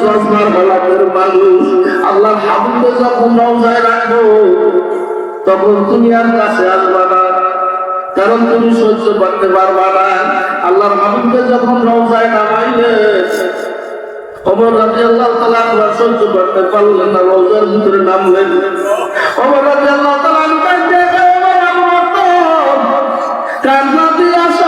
চশমার গোলাপের মানুষ। আল্লাহর কারণ তুমি সহ্য করতে পারবা না। আল্লাহর হাবুকে যখন রওজায় নামাইলে অমর রাজি আল্লাহ তালা সহ্য করতে পারলেন না, রওজার ভিতরে নামলেন। অমর রাজি আল্লাহ তালা কান্না দিয়ে আসা